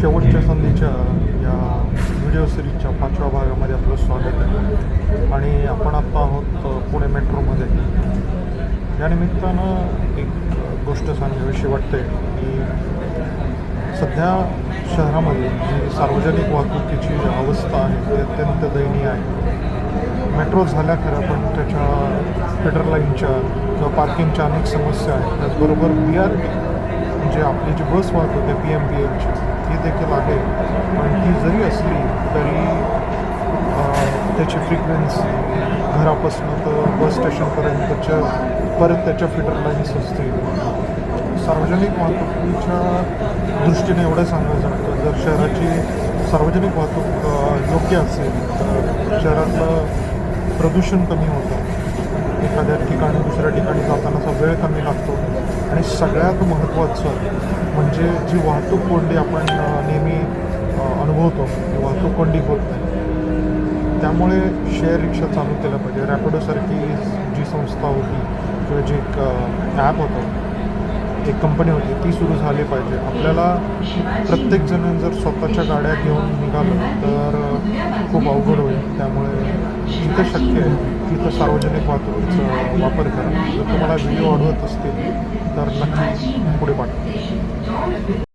शेवटच्या संधीच्या या व्हिडिओ सिरीजच्या पाचव्या भागामध्ये आपलं स्वागत आहे. आणि आपण आत्ता आहोत पुणे मेट्रोमध्ये. या निमित्तानं एक गोष्ट सांगावीशी वाटते की सध्या शहरामध्ये जी सार्वजनिक वाहतुकीची अवस्था आहे ती अत्यंत दयनीय आहे. मेट्रो झाल्या खरं पण त्याच्या फेडरलाईनच्या किंवा पार्किंगच्या अनेक समस्या आहेत. त्याचबरोबर बी आर टी म्हणजे आपली जी बस वाहतूक आहे पी एम पी एमची ती देखील आहे. पण ती जरी असली तरी त्याची फ्रिक्वेन्सी घरापासून तर बस स्टेशनपर्यंतच्या परत त्याच्या फिटर लाईन्स असतील. सार्वजनिक वाहतुकीच्या दृष्टीने एवढं सांगायचं लागतं जर शहराची सार्वजनिक वाहतूक योग्य असेल तर शहरातलं प्रदूषण कमी होतं. एखाद्या ठिकाणी दुसऱ्या ठिकाणी जातानाचा वेळ कमी लागतो. आणि सगळ्यात महत्त्वाचं म्हणजे जी वाहतूक कोंडी आपण नेहमी अनुभवतो ती वाहतूक कोंडी होत नाही. त्यामुळे शेअर रिक्षा चालू केलं पाहिजे. रॅपिडोसारखी जी संस्था होती किंवा जे एक ॲप होतं एक कंपनी होती ती सुरू झाली पाहिजे. आपल्याला प्रत्येकजण जर स्वतःच्या गाड्या घेऊन निघालं तर खूप अवघड होईल. त्यामुळे जिथं शक्य आहे. तिथं सार्वजनिक वाहतुकीचा वापर करा. जर तुम्हाला व्हिडिओ आवडत असतील तर नक्की पुढे पाठवा.